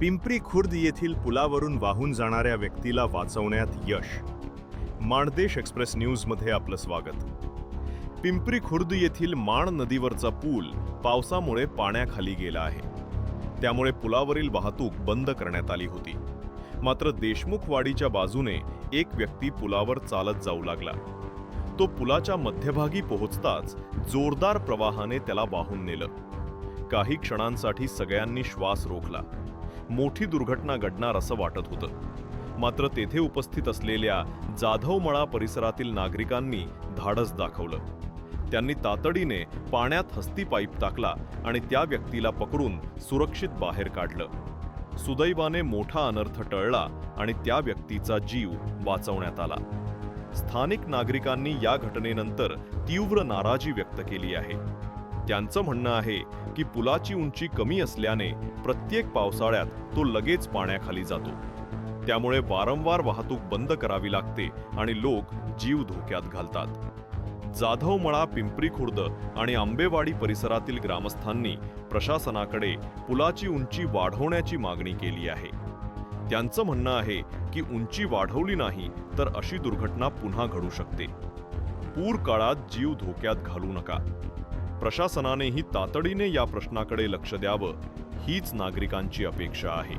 पिंपरी खुर्द येथील पुलावरून वाहून जाणाऱ्या व्यक्तीला वाचवण्यात यश. माणदेश एक्सप्रेस न्यूजमध्ये आपलं स्वागत. पिंपरी खुर्द येथील माण नदीवरचा पूल पावसामुळे पाण्याखाली गेला आहे. त्यामुळे पुलावरील वाहतूक बंद करण्यात आली होती. मात्र देशमुखवाडीच्या बाजूने एक व्यक्ती पुलावर चालत जाऊ लागला. तो पुलाच्या मध्यभागी पोहोचताच जोरदार प्रवाहाने त्याला वाहून नेलं. काही क्षणांसाठी सगळ्यांनी श्वास रोखला. मोठी दुर्घटना घडणार असं वाटत होतं. मात्र तेथे उपस्थित असलेल्या जाधवमळा परिसरातील नागरिकांनी धाडस दाखवलं. त्यांनी तातडीने पाण्यात हस्ती पाईप टाकला आणि त्या व्यक्तीला पकडून सुरक्षित बाहेर काढलं. सुदैवाने मोठा अनर्थ टळला आणि त्या व्यक्तीचा जीव वाचवण्यात आला. स्थानिक नागरिकांनी या घटनेनंतर तीव्र नाराजी व्यक्त केली आहे. त्यांचं म्हणणं आहे की पुलाची उंची कमी असल्याने प्रत्येक पावसाळ्यात तो लगेच पाण्याखाली जातो. त्यामुळे वारंवार वाहतूक बंद करावी लागते आणि लोक जीव धोक्यात घालतात. जाधवमळा पिंपरी खुर्द आणि आंबेवाडी परिसरातील ग्रामस्थांनी प्रशासनाकडे पुलाची उंची वाढवण्याची मागणी केली आहे. त्यांचं म्हणणं आहे की उंची वाढवली नाही तर अशी दुर्घटना पुन्हा घडू शकते. पूर काळात जीव धोक्यात घालू नका. प्रशासनानेही तातडीने या प्रश्नाकडे लक्ष द्यावं हीच नागरिकांची अपेक्षा आहे.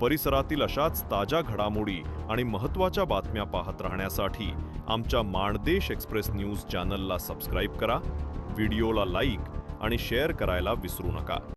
परिसरातील अशाच ताज्या घडामोडी आणि महत्त्वाच्या बातम्या पाहत राहण्यासाठी आमच्या माणदेश एक्सप्रेस न्यूज चॅनलला सबस्क्राईब करा व्हिडिओला लाईक आणि शेअर करायला विसरू नका.